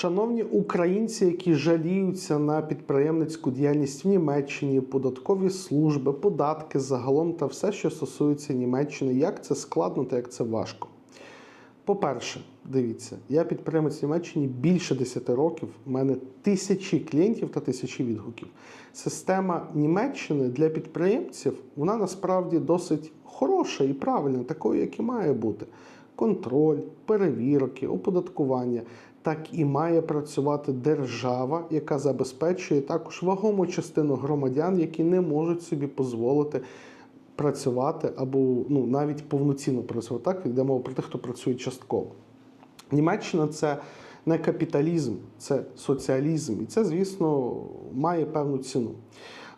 Шановні українці, які жаліються на підприємницьку діяльність в Німеччині, податкові служби, податки загалом та все, що стосується Німеччини, як це складно та як це важко. По-перше, дивіться, я підприємець в Німеччині більше 10 років. У мене тисячі клієнтів та тисячі відгуків. Система Німеччини для підприємців вона насправді досить хороша і правильна, такою, як і має бути. Контроль, перевірки, оподаткування. Так і має працювати держава, яка забезпечує також вагому частину громадян, які не можуть собі дозволити працювати або ну, навіть повноцінно працювати. Так, йде мова про тих, хто працює частково. Німеччина це не капіталізм, це соціалізм. І це, звісно, має певну ціну.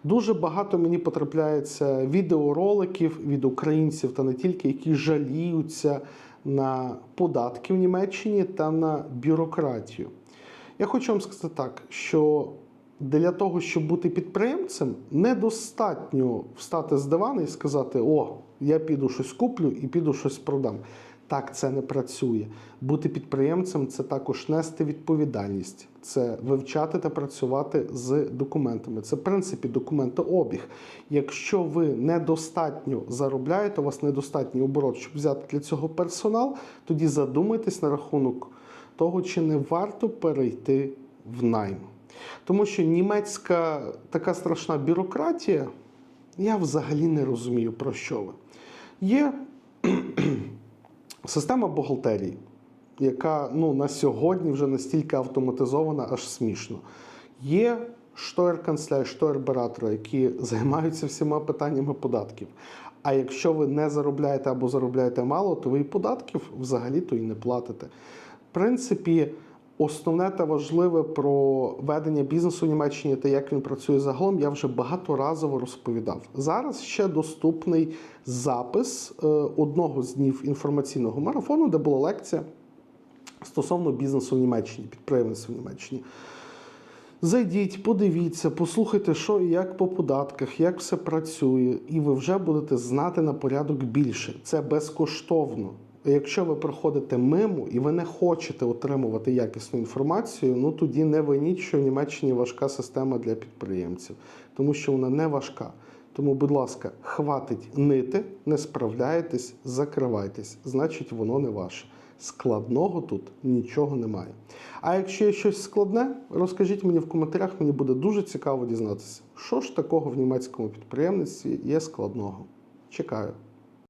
Дуже багато мені потрапляється відеороликів від українців та не тільки, які жаліються на податки в Німеччині та на бюрократію. Я хочу вам сказати так, що для того, щоб бути підприємцем, недостатньо встати з дивана і сказати: О, я піду щось куплю і піду щось продам. Так це не працює. Бути підприємцем це також нести відповідальність, це вивчати та працювати з документами. Це в принципі документообіг. Якщо ви недостатньо заробляєте, у вас недостатній оборот, щоб взяти для цього персонал, тоді задумайтесь на рахунок того, чи не варто перейти в найм. Тому що німецька така страшна бюрократія, я взагалі не розумію, про що ви. Є система бухгалтерії, яка ну, на сьогодні вже настільки автоматизована, аж смішно. Є штойр-канцелярі, штойр-баратори, які займаються всіма питаннями податків. А якщо ви не заробляєте або заробляєте мало, то ви і податків взагалі-то і не платите. В принципі, Основне та важливе про ведення бізнесу в Німеччині та як він працює загалом, я вже багаторазово розповідав. Зараз ще доступний запис е, одного з днів інформаційного марафону, де була лекція стосовно бізнесу в Німеччині, підприємництва в Німеччині. Зайдіть, подивіться, послухайте, що і як по податках, як все працює, і ви вже будете знати на порядок більше. Це безкоштовно. Якщо ви проходите мимо і ви не хочете отримувати якісну інформацію, ну тоді не виніть, що в Німеччині важка система для підприємців, тому що вона не важка. Тому, будь ласка, хватить нити, не справляєтесь, закривайтесь, значить, воно не ваше. Складного тут нічого немає. А якщо є щось складне, розкажіть мені в коментарях, мені буде дуже цікаво дізнатися, що ж такого в німецькому підприємництві є складного. Чекаю.